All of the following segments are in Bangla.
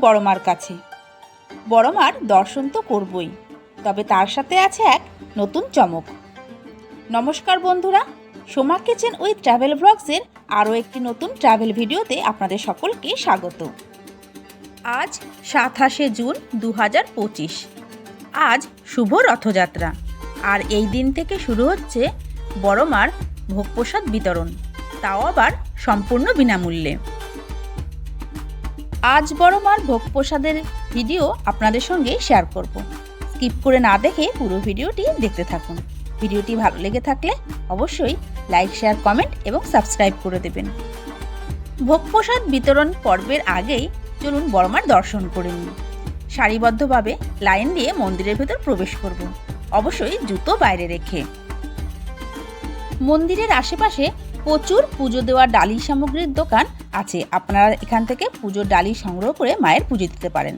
বড়মার কাছে। বড়মার দর্শন তো করবই, তবে তার সাথে আছে এক নতুন চমক। নমস্কার বন্ধুরা, সোমা কিচেন উইথ ট্রাভেল ব্লগসের আরও একটি নতুন ট্রাভেল ভিডিওতে আপনাদের সকলকে স্বাগত। আজ সাতাশে জুন দু হাজার পঁচিশ। আজ শুভ রথযাত্রা। আর এই দিন থেকে শুরু হচ্ছে বড়মার ভোগপ্রসাদ বিতরণ। তাও আবার সম্পূর্ণ বিনামূল্যে। আজ বড়মার ভোগপ্রসাদের ভিডিও আপনাদের সঙ্গে শেয়ার করব। স্কিপ করে না দেখে পুরো ভিডিওটি দেখতে থাকুন। ভিডিওটি ভালো লেগে থাকলে অবশ্যই লাইক, শেয়ার, কমেন্ট এবং সাবস্ক্রাইব করে দেবেন। ভোগ প্রসাদ বিতরণ পর্বের আগেই চলুন বড়মার দর্শন করে নিন সারিবদ্ধভাবে লাইন দিয়ে মন্দিরের ভেতর প্রবেশ করব। অবশ্যই জুতো বাইরে রেখে। মন্দিরের আশেপাশে প্রচুর পুজো দেওয়ার ডালি সামগ্রীর দোকান আছে। আপনারা এখান থেকে পুজোর ডালি সংগ্রহ করে মায়ের পুজো দিতে পারেন।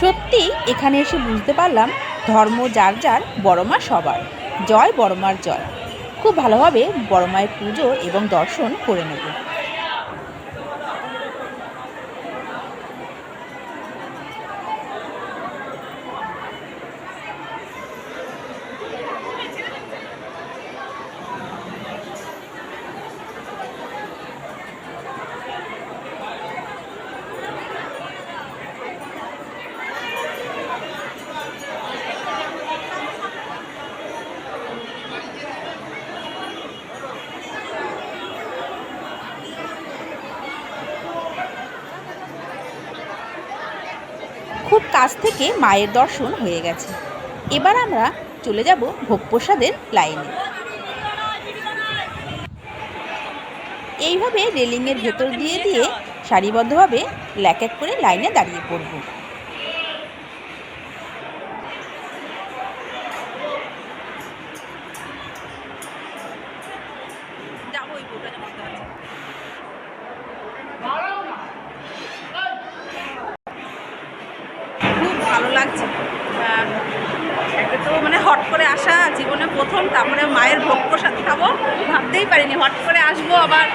সত্যি, এখানে এসে বুঝতে পারলাম ধর্ম যার যার বড়মা সবার। জয় বড়মার জয়। খুব ভালোভাবে বড়মায়ের পুজো এবং দর্শন করে নেব। খুব কাছ থেকে মায়ের দর্শন হয়ে গেছে। এবার আমরা চলে যাব ভোগপ্রসাদের লাইনে। এইভাবে রেলিংয়ের ভেতর দিয়ে দিয়ে সারিবদ্ধভাবে এক এক করে লাইনে দাঁড়িয়ে পড়ব খুব ভালো লাগছে আর একে তো মানে হট করে আসা জীবনে প্রথম তারপরে মায়ের ভোগ প্রসাদ খাব ভাবতেই পারিনি হট করে আসব আবার।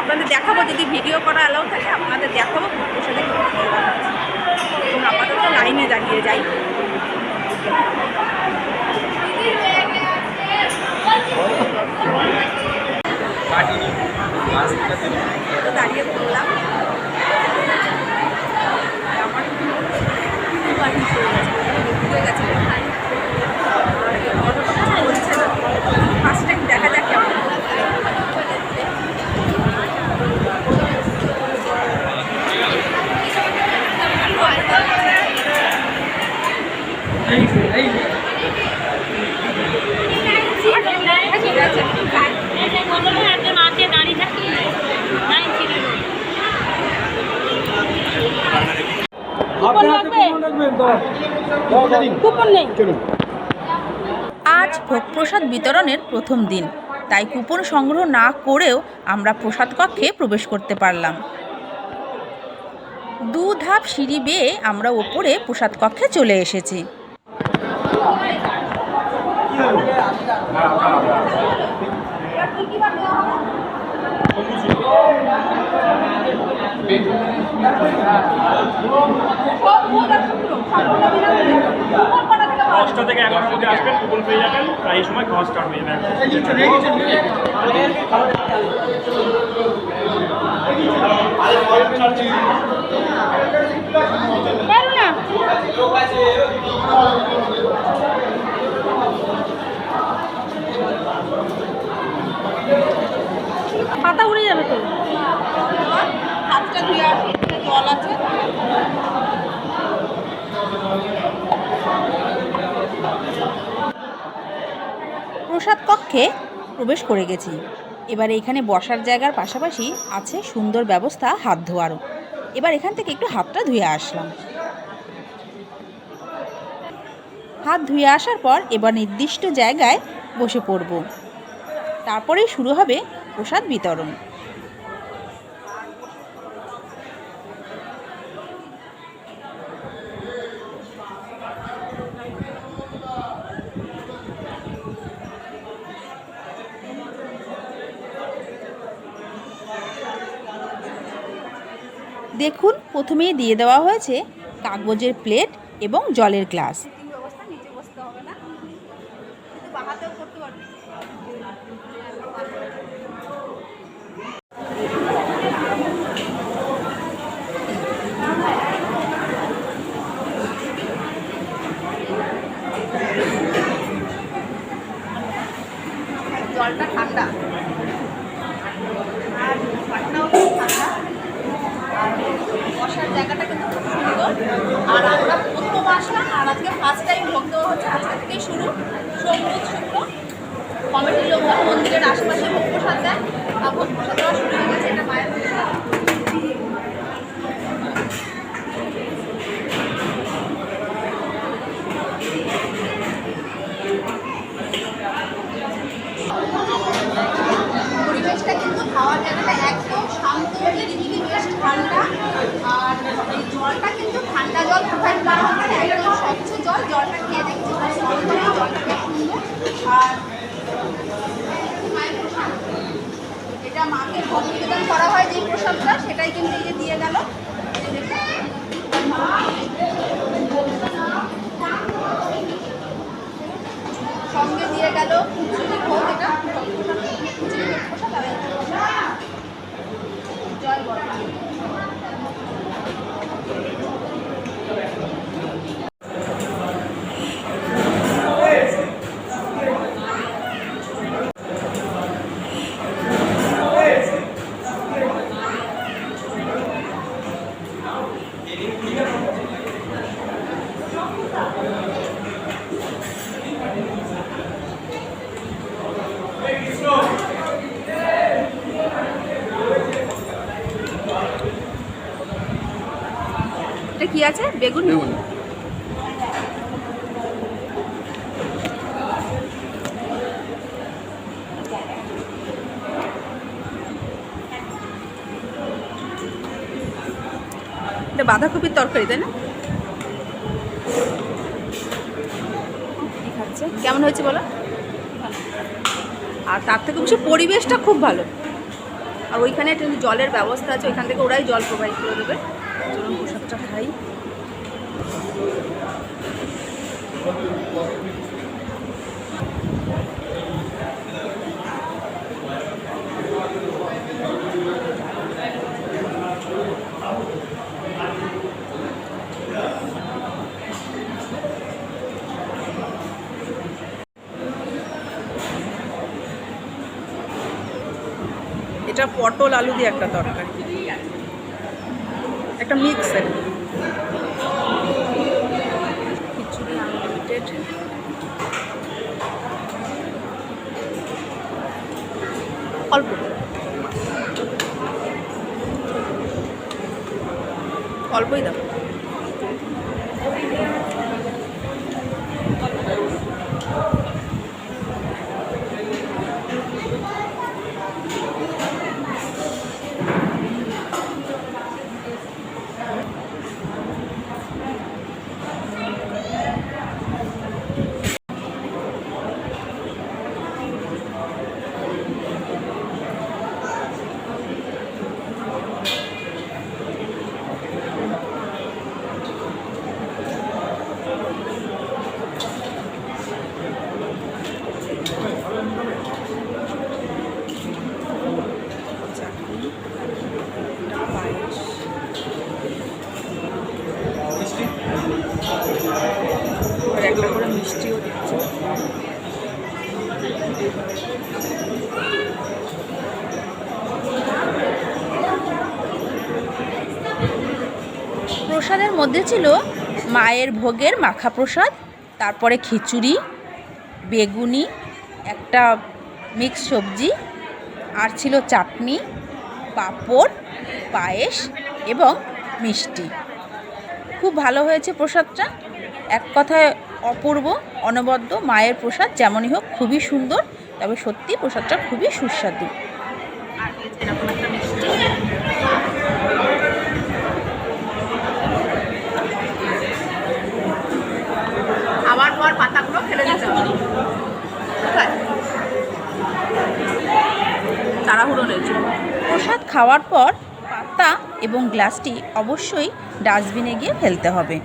আপনাদের দেখাবো, যদি ভিডিও করা অ্যালাউ থাকে, আপনাদের দেখাবো ভোগ প্রসাদে। এবং আপাতত লাইনে দাঁড়িয়ে যাই। দাঁড়িয়ে পড়লাম। আমার গেছে ডুবে গেছে ফার্স্ট টাইম দেখা যাক কেমন ঠিক আছে আপনার হাতে কুপন রাখবেন তো কুপন নেই চলুন আজ ভোগ প্রসাদ বিতরণের প্রথম দিন। তাই কুপন সংগ্রহ না করেও আমরা প্রসাদ কক্ষে প্রবেশ করতে পারলাম। দু ধাপ সিঁড়ি বেয়ে আমরা ওপরে প্রসাদ কক্ষে চলে এসেছি। দশটা থেকে আসবেন যাবেন প্রায় সময় হয়ে যাবে। পাতা উড়ে যাবে তো। ধুয়ে আসি জল আছে। প্রসাদ কক্ষে প্রবেশ করে গেছি। এবার এখানে বসার জায়গার পাশাপাশি আছে সুন্দর ব্যবস্থা হাত ধোয়ারও। এবার এখান থেকে একটু হাতটা ধুয়ে আসলাম। হাত ধুয়ে আসার পর এবার নির্দিষ্ট জায়গায় বসে পড়ব। তারপরেই শুরু হবে প্রসাদ বিতরণ। দেখুন প্রথমেই দিয়ে দেওয়া হয়েছে কাগজের প্লেট এবং জলের গ্লাস জলটা ঠান্ডা আর পাটনাও খুব ঠান্ডা আর বসার জায়গাটা কিন্তু খুব সুন্দর আর আমরা প্রথম আসলাম আর আজকে ফার্স্ট টাইম ভোগ দেওয়া হচ্ছে আজকে থেকেই শুরু সবুজ শুক্র কমিটির লোকজন মন্দিরের আশেপাশে ভোগ প্রসাদ দেয় ভোগ প্রসাদ দেওয়া শুরু হয়ে গেছে, এটা মায়ের পরিবেশটা কিন্তু খাওয়ার জায়গাটা একদম শান্ত নিরিবিলি বেশ ঠান্ডা। আর এই জলটা কিন্তু ঠান্ডা জল করা হচ্ছে একদম স্বচ্ছ জল। জলটা খেয়ে দেখছি খুব জলটা সুন্দর আর মায়ের প্রসাদ। এটা মাকে ভোগ নিবেদন করা হয় যে প্রসাদটা, সেটাই কিন্তু এই যে দিয়ে গেল। সঙ্গে দিয়ে গেল খিচুড়ি ভোগ এটা খিচুড়ি ভোগ প্রসাদ আর এই প্রসাদ। জয় বড় এটা কি আছে? বেগুন? এটা বাঁধাকপির তরকারি তাই না? খাচ্ছে কেমন হয়েছে বলো? আর তার থেকে বেশি পরিবেশটা খুব ভালো। আর ওইখানে একটা জলের ব্যবস্থা আছে ওইখান থেকে ওরাই জল প্রোভাইড করে দেবে। চলুন প্রসাদটা খাই। এটা পটল আলু দিয়ে একটা তরকারি। একটা মিক্স আর কি। খিচুড়ি আনলিমিটেড অল্প। অল্পই দাও। প্রসাদের মধ্যে ছিল মায়ের ভোগের মাখা প্রসাদ, তারপরে খিচুড়ি, বেগুনি, একটা মিক্স সবজি, আর ছিল চাটনি, পাঁপড়, পায়েস এবং মিষ্টি। খুব ভালো হয়েছে প্রসাদটা। এক কথায় অপূর্ব, অনবদ্য, মায়ের প্রসাদ যেমনই হোক খুবই সুন্দর, তবে সত্যি প্রসাদটা খুবই সুস্বাদু আর এরকম একটা মিষ্টি খাওয়ার পর পাতাগুলো ফেলে দিতে হবে কোথায়? তাড়াহুড়ো রয়েছে। প্রসাদ খাওয়ার পর পাতা এবং গ্লাসটি অবশ্যই ডাস্টবিনে গিয়ে ফেলতে হবে।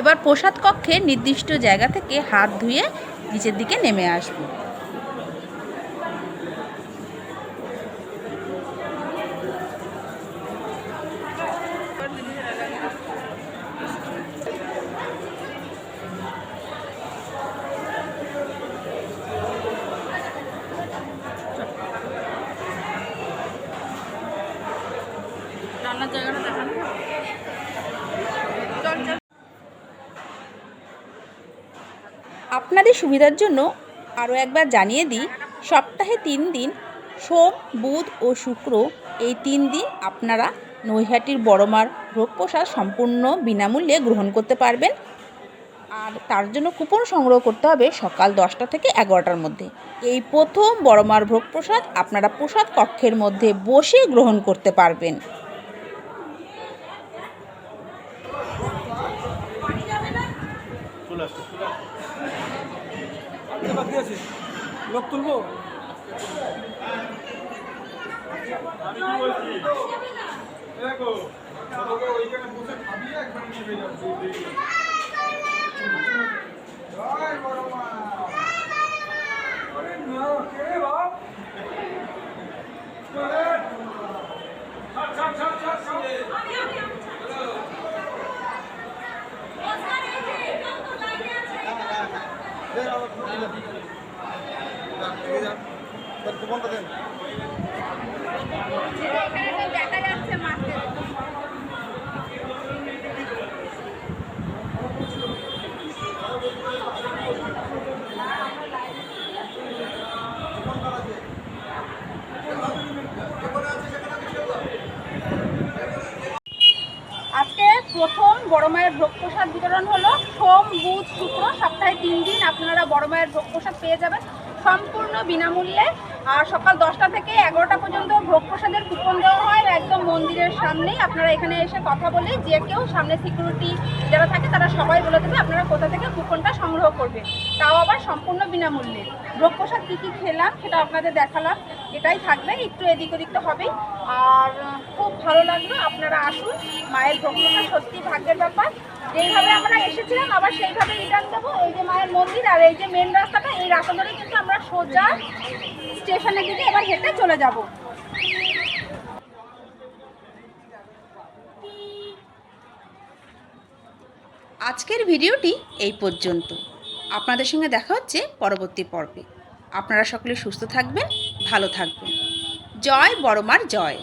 এবার প্রসাদ কক্ষে নির্দিষ্ট জায়গা থেকে হাত ধুয়ে নিচের দিকে নেমে আসব। রান্নার জায়গাটা দেখানো। আপনাদের সুবিধার জন্য আরও একবার জানিয়ে দিই, সপ্তাহে তিন দিন, সোম, বুধ ও শুক্র এই তিন দিন আপনারা নৈহাটির বড়মার ভোগ প্রসাদ সম্পূর্ণ বিনামূল্যে গ্রহণ করতে পারবেন। আর তার জন্য কুপন সংগ্রহ করতে হবে সকাল দশটা থেকে এগারোটার মধ্যে। এই প্রথম বড়মার ভোগ প্রসাদ আপনারা প্রসাদ কক্ষের মধ্যে বসে গ্রহণ করতে পারবেন। লোক তুলবো আজকে প্রথম বড় মায়ের ভোগ প্রসাদ বিতরণ হলো। সোম, বুধ, শুক্র, সপ্তাহে তিন দিন আপনারা বড় মায়ের ভোগ প্রসাদ পেয়ে যাবেন। বিনামূল্যে আর সকাল দশটা থেকে এগারোটা পর্যন্ত ভোগ প্রসাদের কুপন দেওয়া হয়। একদম মন্দিরের সামনেই। আপনারা এখানে এসে কথা বলে যে কেউ সামনে সিকিউরিটি যারা থাকে তারা সবাই বলে দেবে আপনারা কোথা থেকে কুপনটা সংগ্রহ করবেন। তাও আবার সম্পূর্ণ বিনামূল্যে। ভোগ প্রসাদ কী কী খেলাম সেটা আপনাদের দেখালাম। এটাই থাকবে, একটু এদিক ওদিক তো হবেই। আর, খুব ভালো লাগল আপনারা আসুন, মায়ের ভোগ প্রসাদ সত্যি ভাগ্যের ব্যাপার। যেইভাবে আমরা এসেছিলাম, আবার সেইভাবে রিটার্ন দেবো। এই যে মায়ের মন্দির আর এই যে মেন রাস্তাটা, এই রাস্তা ধরে কিন্তু আমরা সোজা স্টেশনের দিকে এবার হেঁটে চলে যাব। আজকের ভিডিওটি এই পর্যন্ত। আপনাদের সঙ্গে দেখা হচ্ছে পরবর্তী পর্বে। আপনারা সকলে সুস্থ থাকবেন, ভালো থাকবেন। জয় বড়মার জয়।